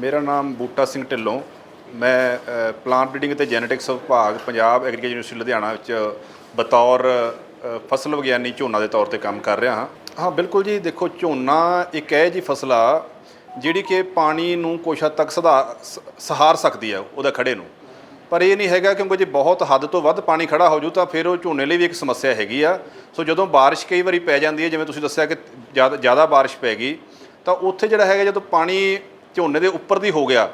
ਮੇਰਾ ਨਾਮ ਬੂਟਾ ਸਿੰਘ ਢਿੱਲੋਂ। ਮੈਂ ਪਲਾਂਟ ਬਰੀਡਿੰਗ ਤੇ ਜੈਨੇਟਿਕਸ ਵਿਭਾਗ ਪੰਜਾਬ ਐਗਰੀਕਲਚਰ ਯੂਨੀਵਰਸਿਟੀ ਲੁਧਿਆਣਾ ਵਿੱਚ ਬਤੌਰ ਫਸਲ ਵਿਗਿਆਨੀ ਝੋਨਾ ਦੇ ਤੌਰ ਤੇ ਕੰਮ ਕਰ ਰਿਹਾ ਹਾਂ। ਹਾਂ, ਬਿਲਕੁਲ ਜੀ। ਦੇਖੋ, ਝੋਨਾ ਇੱਕ ਹੈ ਜੀ ਫਸਲ ਆ, ਜਿਹੜੀ ਕਿ ਪਾਣੀ ਨੂੰ ਕੁਛ ਹੱਦ ਤੱਕ ਸਧਾ ਸਹਾਰ ਸਕਦੀ ਆ, ਉਹਦਾ ਖੜੇ ਨੂੰ। ਪਰ ਇਹ ਨਹੀਂ ਹੈਗਾ ਕਿਉਂਕਿ ਜੇ ਬਹੁਤ ਹੱਦ ਤੋਂ ਵੱਧ ਪਾਣੀ ਖੜਾ ਹੋ ਜੂ ਤਾਂ ਫਿਰ ਉਹ ਝੋਨੇ ਲਈ ਵੀ ਇੱਕ ਸਮੱਸਿਆ ਹੈਗੀ ਆ। ਸੋ ਜਦੋਂ ਬਾਰਿਸ਼ ਕਈ ਵਾਰੀ ਪੈ ਜਾਂਦੀ ਹੈ, ਜਿਵੇਂ ਤੁਸੀਂ ਦੱਸਿਆ ਕਿ ਜ਼ਿਆਦਾ ਜ਼ਿਆਦਾ ਬਾਰਿਸ਼ ਪੈ ਗਈ, ਤਾਂ ਉੱਥੇ ਜਿਹੜਾ ਹੈਗਾ ਜਦੋਂ ਪਾਣੀ ਝੋਨੇ ਦੇ ਉੱਪਰ ਦੀ ਹੋ ਗਿਆ,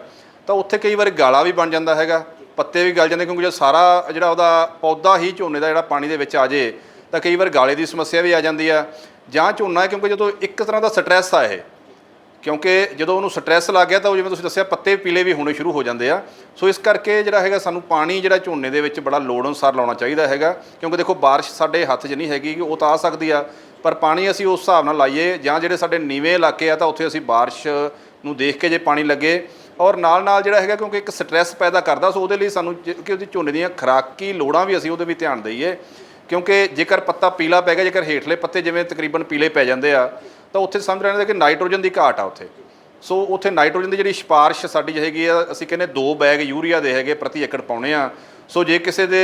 ਤਾਂ ਉੱਥੇ ਕਈ ਵਾਰੀ ਗਾਲਾ ਵੀ ਬਣ ਜਾਂਦਾ ਹੈਗਾ, ਪੱਤੇ ਵੀ ਗਲ ਜਾਂਦੇ ਕਿਉਂਕਿ ਜੇ ਸਾਰਾ ਜਿਹੜਾ ਉਹਦਾ ਪੌਦਾ ਹੀ ਝੋਨੇ ਦਾ ਜਿਹੜਾ ਪਾਣੀ ਦੇ ਵਿੱਚ ਆ ਜੇ, ਤਾਂ ਕਈ ਵਾਰ ਗਾਲੇ ਦੀ ਸਮੱਸਿਆ ਵੀ ਆ ਜਾਂਦੀ ਆ। ਜਾਂ ਝੋਨਾ ਕਿਉਂਕਿ ਜਦੋਂ ਇੱਕ ਤਰ੍ਹਾਂ ਦਾ ਸਟ੍ਰੈਸ ਆ ਇਹ, ਕਿਉਂਕਿ ਜਦੋਂ ਉਹਨੂੰ ਸਟ੍ਰੈਸ ਲੱਗ ਗਿਆ ਤਾਂ ਉਹ ਜਿਵੇਂ ਤੁਸੀਂ ਦੱਸਿਆ ਪੱਤੇ ਪੀਲੇ ਵੀ ਹੋਣੇ ਸ਼ੁਰੂ ਹੋ ਜਾਂਦੇ ਆ। ਸੋ ਇਸ ਕਰਕੇ ਜਿਹੜਾ ਹੈਗਾ ਸਾਨੂੰ ਪਾਣੀ ਜਿਹੜਾ ਝੋਨੇ ਦੇ ਵਿੱਚ ਬੜਾ ਲੋੜ ਅਨੁਸਾਰ ਲਾਉਣਾ ਚਾਹੀਦਾ ਹੈਗਾ, ਕਿਉਂਕਿ ਦੇਖੋ ਬਾਰਿਸ਼ ਸਾਡੇ ਹੱਥ 'ਚ ਨਹੀਂ ਹੈਗੀ ਕਿ ਉਹ ਤਾਂ ਆ ਸਕਦੀ ਆ। ਪਰ ਪਾਣੀ ਅਸੀਂ ਉਸ ਹਿਸਾਬ ਨਾਲ ਲਾਈਏ, ਜਾਂ ਜਿਹੜੇ ਸਾਡੇ ਨੀਵੇਂ ਇਲਾਕੇ ਆ, ਤਾਂ ਉੱਥੇ ਅਸੀਂ ਬਾਰਿਸ਼ ਨੂੰ ਦੇਖ ਕੇ ਜੇ ਪਾਣੀ ਲੱਗੇ। ਔਰ ਨਾਲ ਨਾਲ ਜਿਹੜਾ ਹੈਗਾ, ਕਿਉਂਕਿ ਇੱਕ ਸਟ੍ਰੈਸ ਪੈਦਾ ਕਰਦਾ, ਸੋ ਉਹਦੇ ਲਈ ਸਾਨੂੰ ਕਿ ਉਹਦੀ ਝੋਨੇ ਦੀਆਂ ਖੁਰਾਕੀ ਲੋੜਾਂ ਵੀ ਅਸੀਂ ਉਹਦੇ ਵੀ ਧਿਆਨ ਦਈਏ। ਕਿਉਂਕਿ ਜੇਕਰ ਪੱਤਾ ਪੀਲਾ ਪੈ ਗਿਆ, ਜੇਕਰ ਹੇਠਲੇ ਪੱਤੇ ਜਿਵੇਂ ਤਕਰੀਬਨ ਪੀਲੇ ਪੈ ਜਾਂਦੇ ਆ, ਤਾਂ ਉੱਥੇ ਸਮਝ ਲੈਣਾ ਕਿ ਨਾਈਟ੍ਰੋਜਨ ਦੀ ਘਾਟ ਆ ਉੱਥੇ। ਸੋ ਉੱਥੇ ਨਾਈਟ੍ਰੋਜਨ ਦੀ ਜਿਹੜੀ ਸਿਫਾਰਿਸ਼ ਸਾਡੀ ਹੈਗੀ ਆ, ਅਸੀਂ ਕਹਿੰਦੇ ਦੋ ਬੈਗ ਯੂਰੀਆ ਦੇ ਹੈਗੇ ਪ੍ਰਤੀ ਏਕੜ ਪਾਉਣੇ ਆ। ਸੋ ਜੇ ਕਿਸੇ ਦੇ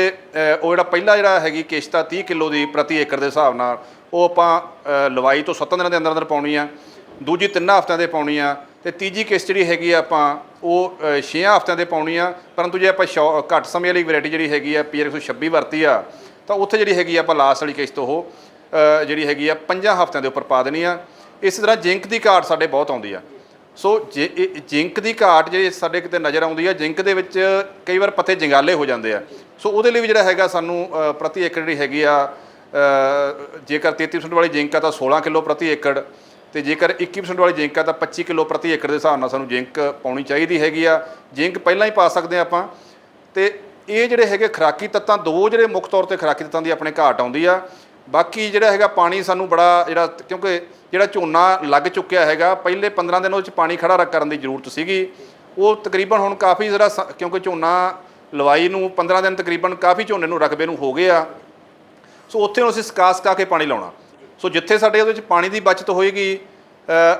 ਉਹ ਜਿਹੜਾ ਪਹਿਲਾ ਜਿਹੜਾ ਹੈਗੀ ਕਿਸ਼ਤ ਆ 30 ਕਿਲੋ ਦੀ ਪ੍ਰਤੀ ਏਕੜ ਦੇ ਹਿਸਾਬ ਨਾਲ, ਉਹ ਆਪਾਂ ਲਵਾਈ ਤੋਂ 7 ਦਿਨਾਂ ਦੇ ਅੰਦਰ ਅੰਦਰ ਪਾਉਣੀ ਆ, ਦੂਜੀ 3 ਹਫ਼ਤਿਆਂ ਦੇ ਪਾਉਣੀ ਆ, ਤੇ ਤੀਜੀ ਕਿਸ਼ਤ ਜਿਹੜੀ ਹੈਗੀ ਆ ਆਪਾਂ, ਉਹ 6 ਹਫ਼ਤਿਆਂ ਦੇ ਪਾਉਣੀ ਆ, ਪਰੰਤੂ ਜੇ ਆਪਾਂ ਸ਼ੌ- ਘੱਟ ਸਮੇਂ ਵਾਲੀ ਵੈਰਾਈਟੀ ਜਿਹੜੀ ਹੈਗੀ ਆ ਪੀਆਰ 126 ਵਰਤੀ ਆ, ਤਾਂ ਉੱਥੇ ਜਿਹੜੀ ਹੈਗੀ ਆ ਆਪਾਂ ਲਾਸਟ ਵਾਲੀ ਕਿਸ਼ਤ ਉਹ ਜਿਹੜੀ ਹੈਗੀ ਆ 5 ਹਫ਼ਤਿਆਂ ਦੇ ਉੱਪਰ ਪਾ ਦੇਣੀ ਆ। ਇਸੇ ਤਰ੍ਹਾਂ ਜਿੰਕ ਦੀ ਘਾਟ ਸਾਡੇ ਬਹੁਤ ਆਉਂਦੀ ਆ। ਸੋ ਜੇ ਇਹ ਜਿੰਕ ਦੀ ਘਾਟ ਜਿਹੜੀ ਸਾਡੇ ਕਿਤੇ ਨਜ਼ਰ ਆਉਂਦੀ ਆ, ਜਿੰਕ ਦੇ ਵਿੱਚ ਕਈ ਵਾਰ ਪੱਤੇ ਜੰਗਾਲੇ ਹੋ ਜਾਂਦੇ ਆ। ਸੋ ਉਹਦੇ ਲਈ ਵੀ ਜਿਹੜਾ ਹੈਗਾ ਸਾਨੂੰ ਪ੍ਰਤੀ ਏਕੜ ਜਿਹੜੀ ਹੈਗੀ ਆ ਜੇਕਰ 33% ਵਾਲੀ ਜਿੰਕ ਆ ਤਾਂ 16 ਕਿਲੋ ਪ੍ਰਤੀ ਏਕੜ ਤੇ ਜੇਕਰ 21% ਵਾਲੀ ਜਿੰਕ ਆ ਤਾਂ 25 ਕਿਲੋ ਪ੍ਰਤੀ ਏਕੜ ਦੇ ਹਿਸਾਬ ਨਾਲ ਸਾਨੂੰ ਜਿੰਕ ਪਾਉਣੀ ਚਾਹੀਦੀ ਹੈਗੀ ਆ। ਜਿੰਕ ਪਹਿਲਾਂ ਹੀ ਪਾ ਸਕਦੇ ਆ ਆਪਾਂ ਤੇ ਇਹ ਜਿਹੜੇ ਹੈਗੇ ਖਰਾਕੀ ਤੱਤਾਂ, ਦੋ ਜਿਹੜੇ ਮੁੱਖ ਤੌਰ ਤੇ ਖਰਾਕੀ ਤੱਤਾਂ ਦੀ ਆਪਣੇ ਘਾਟ ਆਉਂਦੀ ਆ। ਬਾਕੀ ਜਿਹੜਾ ਹੈਗਾ ਪਾਣੀ ਸਾਨੂੰ ਬੜਾ ਜਿਹੜਾ, ਕਿਉਂਕਿ ਜਿਹੜਾ ਝੋਨਾ ਲੱਗ ਚੁੱਕਿਆ ਹੈਗਾ, ਪਹਿਲੇ 15 ਦਿਨ ਉਹਦੇ ਚ ਪਾਣੀ ਖੜਾ ਰੱਖ ਕਰਨ ਦੀ ਜ਼ਰੂਰਤ ਸੀਗੀ। ਉਹ ਤਕਰੀਬਨ ਹੁਣ ਕਾਫੀ ਜਿਹੜਾ ਸ- ਕਿਉਂਕਿ ਝੋਨਾ ਲਵਾਈ ਨੂੰ 15 ਦਿਨ ਤਕਰੀਬਨ ਕਾਫੀ ਝੋਨੇ ਨੂੰ ਰਕਬੇ ਨੂੰ ਹੋ ਗਏ ਆ ਸੋ ਉੱਥੇ ਨੂੰ ਅਸੀਂ ਸਕਾ ਸਕਾ ਕੇ ਪਾਣੀ ਲਾਉਣਾ। ਸੋ ਜਿੱਥੇ ਸਾਡੇ ਉਹਦੇ ਵਿੱਚ ਪਾਣੀ ਦੀ ਬਚਤ ਹੋਏਗੀ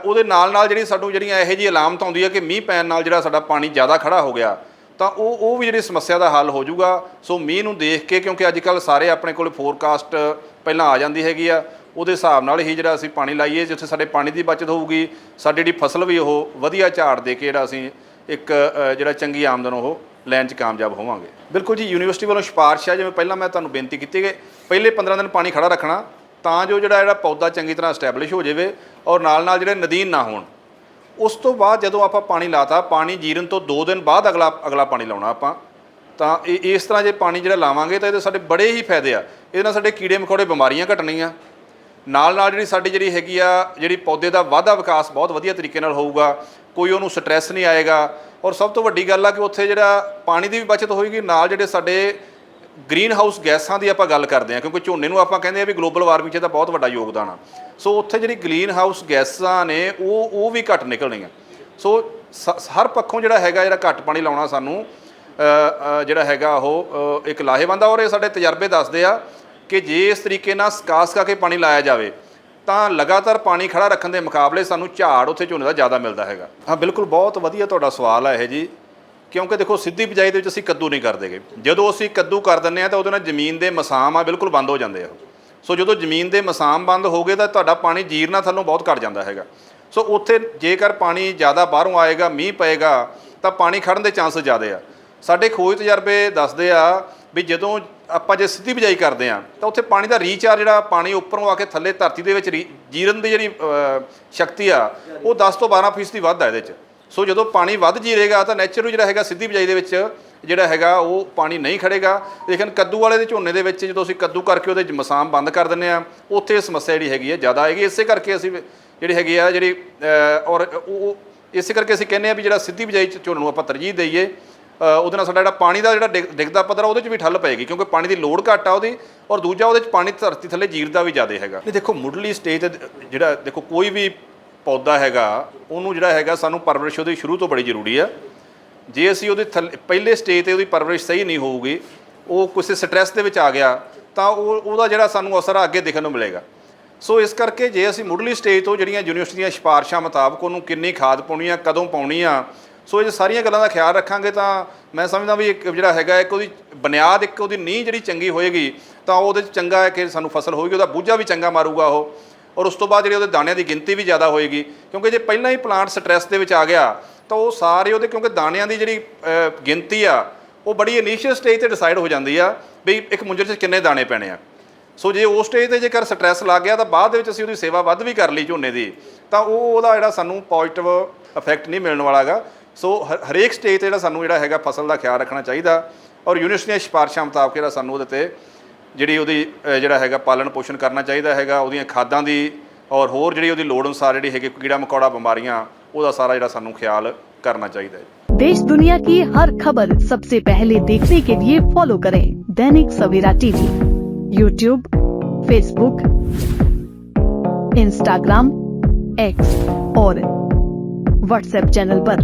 ਉਹਦੇ ਨਾਲ ਨਾਲ ਜਿਹੜੀ ਸਾਨੂੰ ਜਿਹੜੀਆਂ ਇਹੋ ਜਿਹੀ ਅਲਾਮਤ ਆਉਂਦੀ ਹੈ ਕਿ ਮੀਂਹ ਪੈਣ ਨਾਲ ਜਿਹੜਾ ਸਾਡਾ ਪਾਣੀ ਜ਼ਿਆਦਾ ਖੜਾ ਹੋ ਗਿਆ। ਤਾਂ ਉਹ ਉਹ ਵੀ ਜਿਹੜੀ ਸਮੱਸਿਆ ਦਾ ਹੱਲ ਹੋ ਜਾਊਗਾ। ਸੋ ਮੀਂਹ ਨੂੰ ਦੇਖ ਕੇ, ਕਿਉਂਕਿ ਅੱਜ ਕੱਲ ਸਾਰੇ ਆਪਣੇ ਕੋਲ ਫੋਰਕਾਸਟ ਪਹਿਲਾਂ ਆ ਜਾਂਦੀ ਹੈਗੀ ਆ, ਉਹਦੇ ਹਿਸਾਬ ਨਾਲ ਹੀ ਜਿਹੜਾ ਅਸੀਂ ਪਾਣੀ ਲਾਈਏ, ਜਿੱਥੇ ਸਾਡੇ ਪਾਣੀ ਦੀ ਬਚਤ ਹੋਊਗੀ, ਸਾਡੀ ਜਿਹੜੀ ਫਸਲ ਵੀ ਉਹ ਵਧੀਆ ਝਾੜ ਦੇ ਕੇ ਜਿਹੜਾ ਅਸੀਂ ਇੱਕ ਜਿਹੜਾ ਚੰਗੀ ਆਮਦਨ ਉਹ ਲੈਣ 'ਚ ਕਾਮਯਾਬ ਹੋਵਾਂਗੇ। ਬਿਲਕੁਲ ਜੀ, ਯੂਨੀਵਰਸਿਟੀ ਵੱਲੋਂ ਸਿਫਾਰਿਸ਼ ਹੈ ਜਿਵੇਂ ਪਹਿਲਾਂ ਮੈਂ ਤੁਹਾਨੂੰ ਬੇਨਤੀ ਕੀਤੀ ਕਿ ਪਹਿਲੇ 15 ਦਿਨ ਪਾਣੀ ਖੜਾ ਰੱਖਣਾ, ਤਾਂ ਜੋ ਜਿਹੜਾ ਜਿਹੜਾ ਪੌਦਾ ਚੰਗੀ ਤਰ੍ਹਾਂ ਸਟੈਬਲਿਸ਼ ਹੋ ਜਾਵੇ, ਔਰ ਨਾਲ ਨਾਲ ਜਿਹੜੇ ਨਦੀਨ ਨਾ ਹੋਣ। ਉਸ ਤੋਂ ਬਾਅਦ ਜਦੋਂ ਆਪਾਂ ਪਾਣੀ ਲਾਤਾ, ਪਾਣੀ ਜੀਰਨ ਤੋਂ 2 ਦਿਨ ਬਾਅਦ ਅਗਲਾ ਅਗਲਾ ਪਾਣੀ ਲਾਉਣਾ ਆਪਾਂ, ਤਾਂ ਇਹ, ਇਸ ਤਰ੍ਹਾਂ ਜੇ ਪਾਣੀ ਜਿਹੜਾ ਲਾਵਾਂਗੇ ਤਾਂ ਇਹਦੇ ਸਾਡੇ ਬੜੇ ਹੀ ਫਾਇਦੇ ਆ। ਇਹਦੇ ਨਾਲ ਸਾਡੇ ਕੀੜੇ ਮਕੌੜੇ ਬਿਮਾਰੀਆਂ ਘਟਣੀਆਂ ਨਾਲ ਨਾਲ ਜਿਹੜੀ ਸਾਡੀ ਜਿਹੜੀ ਹੈਗੀ ਆ, ਜਿਹੜੀ ਪੌਦੇ ਦਾ ਵਾਧਾ ਵਿਕਾਸ ਬਹੁਤ ਵਧੀਆ ਤਰੀਕੇ ਨਾਲ ਹੋਊਗਾ, ਕੋਈ ਉਹਨੂੰ ਸਟ੍ਰੈਸ ਨਹੀਂ ਆਏਗਾ। ਔਰ ਸਭ ਤੋਂ ਵੱਡੀ ਗੱਲ ਆ ਕਿ ਉੱਥੇ ਜਿਹੜਾ ਪਾਣੀ ਦੀ ਵੀ ਬਚਤ ਹੋਏਗੀ, ਨਾਲ ਜਿਹੜੇ ਸਾਡੇ ਗ੍ਰੀਨ ਹਾਊਸ ਗੈਸਾਂ ਦੀ ਆਪਾਂ ਗੱਲ ਕਰਦੇ ਹਾਂ, ਕਿਉਂਕਿ ਝੋਨੇ ਨੂੰ ਆਪਾਂ ਕਹਿੰਦੇ ਆ ਵੀ ਗਲੋਬਲ ਵਾਰਮਿੰਗ 'ਚ ਤਾਂ ਬਹੁਤ ਵੱਡਾ ਯੋਗਦਾਨ ਆ। ਸੋ ਉੱਥੇ ਜਿਹੜੀ ਗ੍ਰੀਨ ਹਾਊਸ ਗੈਸਾਂ ਨੇ, ਉਹ ਉਹ ਵੀ ਘੱਟ ਨਿਕਲਣੀਆਂ। ਸੋ ਸ- ਹਰ ਪੱਖੋਂ ਜਿਹੜਾ ਹੈਗਾ, ਜਿਹੜਾ ਘੱਟ ਪਾਣੀ ਲਾਉਣਾ ਸਾਨੂੰ ਜਿਹੜਾ ਹੈਗਾ ਉਹ ਇੱਕ ਲਾਹੇਵੰਦ ਆ ਔਰ ਇਹ ਸਾਡੇ ਤਜਰਬੇ ਦੱਸਦੇ ਆ ਕਿ ਜੇ ਇਸ ਤਰੀਕੇ ਨਾਲ ਸਕਾ ਸਕਾ ਕੇ ਪਾਣੀ ਲਾਇਆ ਜਾਵੇ, ਤਾਂ ਲਗਾਤਾਰ ਪਾਣੀ ਖੜਾ ਰੱਖਣ ਦੇ ਮੁਕਾਬਲੇ ਸਾਨੂੰ ਝਾੜ ਉੱਥੇ ਝੋਨੇ ਦਾ ਜ਼ਿਆਦਾ ਮਿਲਦਾ ਹੈਗਾ। ਹਾਂ, ਬਿਲਕੁਲ ਬਹੁਤ ਵਧੀਆ ਤੁਹਾਡਾ ਸਵਾਲ ਹੈ ਇਹ ਜੀ। ਕਿਉਂਕਿ ਦੇਖੋ, ਸਿੱਧੀ ਬਿਜਾਈ ਦੇ ਵਿੱਚ ਅਸੀਂ ਕੱਦੂ ਨਹੀਂ ਕਰਦੇਗੇ ਜਦੋਂ ਅਸੀਂ ਕੱਦੂ ਕਰ ਦਿੰਦੇ ਆ ਤਾਂ ਉਹਦੇ ਨਾਲ ਜ਼ਮੀਨ ਦੇ ਮਸਾਮ ਆ ਬਿਲਕੁਲ ਬੰਦ ਹੋ ਜਾਂਦੇ ਆ ਸੋ ਜਦੋਂ ਜ਼ਮੀਨ ਦੇ ਮਸਾਮ ਬੰਦ ਹੋ ਗਏ ਤਾਂ ਤੁਹਾਡਾ ਪਾਣੀ ਜੀਰਨਾ ਥੱਲੋਂ ਬਹੁਤ ਘਟ ਜਾਂਦਾ ਹੈਗਾ। ਸੋ ਉੱਥੇ ਜੇਕਰ ਪਾਣੀ ਜ਼ਿਆਦਾ ਬਾਹਰੋਂ ਆਏਗਾ, ਮੀਂਹ ਪਏਗਾ, ਤਾਂ ਪਾਣੀ ਖੜਨ ਦੇ ਚਾਂਸ ਜ਼ਿਆਦੇ ਆ। ਸਾਡੇ ਖੋਜ ਤਜਰਬੇ ਦੱਸਦੇ ਆ ਵੀ ਜਦੋਂ ਆਪਾਂ ਜੇ ਸਿੱਧੀ ਬਿਜਾਈ ਕਰਦੇ ਆ ਤਾਂ ਉੱਥੇ ਪਾਣੀ ਦਾ ਰੀਚਾਰਜ ਜਿਹੜਾ ਪਾਣੀ ਉੱਪਰੋਂ ਆ ਕੇ ਥੱਲੇ ਧਰਤੀ ਦੇ ਵਿੱਚ ਰੀ- ਜੀਰਨ ਦੀ ਜਿਹੜੀ ਸ਼ਕਤੀ ਆ, ਉਹ 10 ਤੋਂ 12% ਫੀਸਦੀ ਵੱਧ ਆ ਇਹਦੇ 'ਚ। ਸੋ ਜਦੋਂ ਪਾਣੀ ਵੱਧ ਜੀਰੇਗਾ ਤਾਂ ਨੈਚੁਰਲ ਜਿਹੜਾ ਹੈਗਾ ਸਿੱਧੀ ਬਿਜਾਈ ਦੇ ਵਿੱਚ ਜਿਹੜਾ ਹੈਗਾ ਉਹ ਪਾਣੀ ਨਹੀਂ ਖੜੇਗਾ। ਲੇਕਿਨ ਕੱਦੂ ਵਾਲੇ ਦੇ ਝੋਨੇ ਦੇ ਵਿੱਚ ਜਦੋਂ ਅਸੀਂ ਕੱਦੂ ਕਰਕੇ ਉਹਦੇ ਮਸਾਮ ਬੰਦ ਕਰ ਦਿੰਦੇ ਆ, ਉੱਥੇ ਸਮੱਸਿਆ ਜਿਹੜੀ ਹੈਗੀ ਹੈ ਜ਼ਿਆਦਾ ਆਏਗੀ ਇਸੇ ਕਰਕੇ ਅਸੀਂ ਜਿਹੜੀ ਹੈਗੀ ਆ ਜਿਹੜੀ ਔਰ ਉਹ ਇਸੇ ਕਰਕੇ ਅਸੀਂ ਕਹਿੰਦੇ ਆ ਵੀ ਜਿਹੜਾ ਸਿੱਧੀ ਬਿਜਾਈ 'ਚ ਝੋਨੇ ਨੂੰ ਆਪਾਂ ਤਰਜੀਹ ਦਈਏ ਉਹਦੇ ਨਾਲ ਸਾਡਾ ਜਿਹੜਾ ਪਾਣੀ ਦਾ ਜਿਹੜਾ ਡਿੱਗ- ਡਿੱਗਦਾ ਪੱਧਰ ਆ ਉਹਦੇ 'ਚ ਵੀ ਠੱਲ ਪਏਗੀ ਕਿਉਂਕਿ ਪਾਣੀ ਦੀ ਲੋੜ ਘੱਟ ਆ ਉਹਦੀ ਔਰ ਦੂਜਾ ਉਹਦੇ 'ਚ ਪਾਣੀ ਧਰਤੀ ਥੱਲੇ ਜੀਰਦਾ ਵੀ ਜ਼ਿਆਦਾ ਹੈਗਾ। ਨਹੀਂ ਦੇਖੋ ਮੁੱਢਲੀ ਸਟੇਜ ਤੇ ਜਿਹੜਾ ਦੇਖੋ ਕੋਈ ਵੀ ਪੌਦਾ ਹੈਗਾ, ਉਹਨੂੰ ਜਿਹੜਾ ਹੈਗਾ ਸਾਨੂੰ ਪਰਵਰਿਸ਼ ਉਹਦੀ ਸ਼ੁਰੂ ਤੋਂ ਬੜੀ ਜ਼ਰੂਰੀ ਆ। ਜੇ ਅਸੀਂ ਉਹਦੇ ਥੱਲੇ, ਪਹਿਲੇ ਸਟੇਜ ਤੇ ਉਹਦੀ ਪਰਵਰਿਸ਼ ਸਹੀ ਨਹੀਂ ਹੋਊਗੀ, ਉਹ ਕਿਸੇ ਸਟ੍ਰੈਸ ਦੇ ਵਿੱਚ ਆ ਗਿਆ, ਤਾਂ ਉਹ, ਉਹਦਾ ਜਿਹੜਾ ਸਾਨੂੰ ਅਸਰ ਆ ਅੱਗੇ ਦੇਖਣ ਨੂੰ ਮਿਲੇਗਾ। ਸੋ ਇਸ ਕਰਕੇ ਜੇ ਅਸੀਂ ਮੁੱਢਲੀ ਸਟੇਜ ਤੋਂ ਜਿਹੜੀਆਂ ਯੂਨੀਵਰਸਿਟੀ ਦੀਆਂ ਸਿਫਾਰਸ਼ਾਂ ਮੁਤਾਬਕ ਉਹਨੂੰ ਕਿੰਨੀ ਖਾਦ ਪਾਉਣੀ ਆ, ਕਦੋਂ ਪਾਉਣੀ ਆ, ਸੋ ਇਹ ਸਾਰੀਆਂ ਗੱਲਾਂ ਦਾ ਖਿਆਲ ਰੱਖਾਂਗੇ ਤਾਂ ਮੈਂ ਸਮਝਦਾ ਵੀ ਇੱਕ ਜਿਹੜਾ ਹੈਗਾ ਇੱਕ ਉਹਦੀ ਬੁਨਿਆਦ, ਇੱਕ ਉਹਦੀ ਨੀਂਹ ਜਿਹੜੀ ਚੰਗੀ ਹੋਏਗੀ, ਤਾਂ ਉਹਦੇ 'ਚ ਚੰਗਾ ਹੈ ਕਿ ਸਾਨੂੰ ਫਸਲ ਹੋਏਗੀ ਉਹਦਾ ਬੂਝਾ ਵੀ ਚੰਗਾ ਮਾਰੂਗਾ ਉਹ। ਔਰ ਉਸ ਤੋਂ ਬਾਅਦ ਜਿਹੜੇ ਉਹਦੇ ਦਾਣਿਆਂ ਦੀ ਗਿਣਤੀ ਵੀ ਜ਼ਿਆਦਾ ਹੋਏਗੀ, ਕਿਉਂਕਿ ਜੇ ਪਹਿਲਾਂ ਹੀ ਪਲਾਂਟ ਸਟ੍ਰੈਸ ਦੇ ਵਿੱਚ ਆ ਗਿਆ, ਤਾਂ ਉਹ ਸਾਰੇ ਉਹਦੇ ਕਿਉਂਕਿ ਦਾਣਿਆਂ ਦੀ ਜਿਹੜੀ ਗਿਣਤੀ ਆ, ਉਹ ਬੜੀ ਇਨੀਸ਼ੀਅਲ ਸਟੇਜ ਤੇ ਡਿਸਾਈਡ ਹੋ ਜਾਂਦੀ ਆ ਵੀ ਇੱਕ ਮੁੰਜਰ 'ਚ ਕਿੰਨੇ ਦਾਣੇ ਪੈਣੇ ਆ। ਸੋ ਜੇ ਉਸ ਸਟੇਜ ਤੇ ਜੇਕਰ ਸਟ੍ਰੈਸ ਲੱਗ ਗਿਆ, ਤਾਂ ਬਾਅਦ ਦੇ ਵਿੱਚ ਅਸੀਂ ਉਹਦੀ ਸੇਵਾ ਵੱਧ ਵੀ ਕਰ ਲਈ ਝੋਨੇ ਦੀ, ਤਾਂ ਉਹ ਉਹਦਾ ਜਿਹੜਾ ਸਾਨੂੰ ਪੋਜ਼ਿਟਿਵ ਇਫੈਕਟ ਨਹੀਂ ਮਿਲਣ ਵਾਲਾ ਹੈਗਾ। ਸੋ ਹਰੇਕ ਸਟੇਜ ਤੇ ਜਿਹੜਾ ਸਾਨੂੰ ਜਿਹੜਾ ਹੈਗਾ ਫਸਲ ਦਾ ਖਿਆਲ ਰੱਖਣਾ ਚਾਹੀਦਾ, ਔਰ ਯੂਨੀਵਰਸਿਟੀ ਦੀਆਂ ਸਿਫਾਰਸ਼ਾਂ ਮੁਤਾਬਕ ਜਿਹੜਾ ਸਾਨੂੰ ਉਹਦੇ ਤੇ ਜਿਹੜੀ ਉਹਦੀ ਅ, ਜਿਹੜਾ ਹੈਗਾ ਪਾਲਣ ਪੋਸ਼ਣ ਕਰਨਾ ਚਾਹੀਦਾ ਹੈਗਾ ਉਹਦੀਆਂ ਖਾਦਾਂ ਦੀ ਔਰ ਹੋਰ ਜਿਹੜੀ ਉਹਦੀ ਲੋੜ ਅਨੁਸਾਰ ਜਿਹੜੀ ਹੈਗੀ ਕੀੜਾ ਮਕੌੜਾ ਬਿਮਾਰੀਆਂ ਉਹਦਾ ਸਾਰਾ ਜਿਹੜਾ ਸਾਨੂੰ ਖਿਆਲ ਕਰਨਾ ਚਾਹੀਦਾ ਹੈ देश दुनिया की हर खबर सबसे पहले देखने के लिए फॉलो करें Dainik Savera TV YouTube Facebook Instagram X और व्हाट्सएप चैनल पर।